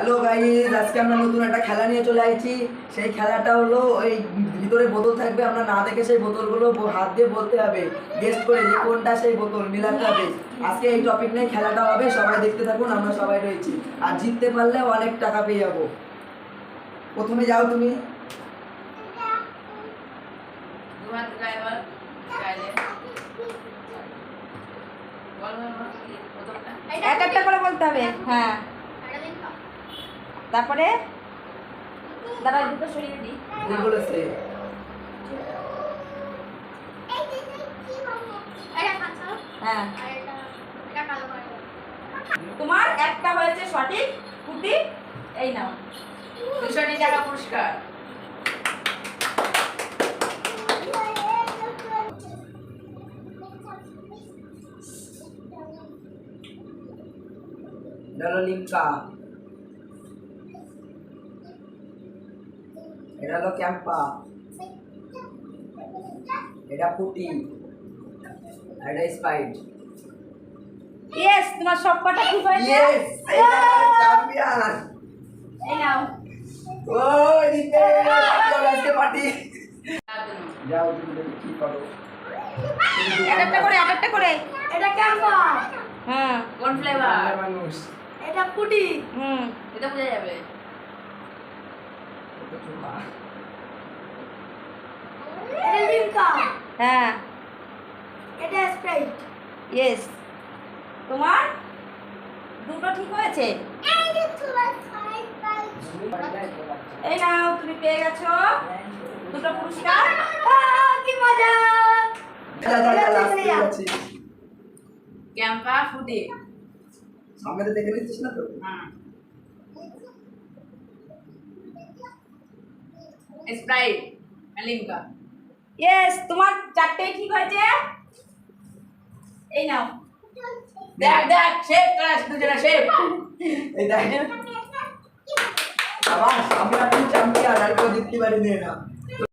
Hello guys আজকে আমরা নতুন একটা খেলা নিয়ে চলে আসছি সেই খেলাটা হলো ওই ভিতরে বোতল থাকবে। আমরা না দেখে সেই বোতলগুলো হাত দিয়ে বলতে হবে। গেস্ট করে যে কোনটা সেই বোতল মিলাতে হবে। আজকে এই টপিক নিয়ে খেলাটা হবে। সবাই দেখতে থাকুন আমরা সবাই রয়েছি। আর জিততে পারলে অনেক টাকা পেয়ে যাব। প্রথমে যাও তুমি। এক একটা করে বলতে হবে। হ্যাঁ। তারপরে? দাঁড়া দুটো সরিয়ে দিই। বলেছে হ্যাঁ। তোমার একটা হয়েছে সঠিক কুটি এই নাও। দুশো টাকা পুরস্কার। হলো এটা হলো ক্যাম্পা। এটা আর এটা স্পাইট ইয়েস তোমার সব কটা ঠিক হয়েছে? ইয়েস চ্যাম্পিয়ন এই নাও। ও দিতে আজকে পার্টি যাও তুমি দেখি কি করো। এক একটা করে এক একটা করে। এটা ক্যাম্পা। হ্যাঁ। কোন ফ্লেভার মানুষ। এটা পুটি। হুম। এটা বোঝা যাবে। হ্যাঁ। এটা স্প্রাইট ইয়েস তোমার? দুটো ঠিক হয়েছে? এই নাও তুমি পেয়ে গেছো। দুটো পুরস্কার। কি মজা। ক্যাম্পা ফুটি। সামনে দেখে নিচ্ছিস না তো? হ্যাঁ। স্প্রাইট লিমকা ইয়েস তোমার চারটেই ঠিক হয়েছে? এই নাও। দেখ দেখ শেপ ক্লাস দুজনে শেপ এই দেখ। আবার আমি আর তুই চ্যাম্পিয়ন আর কেউ জিততে পারি না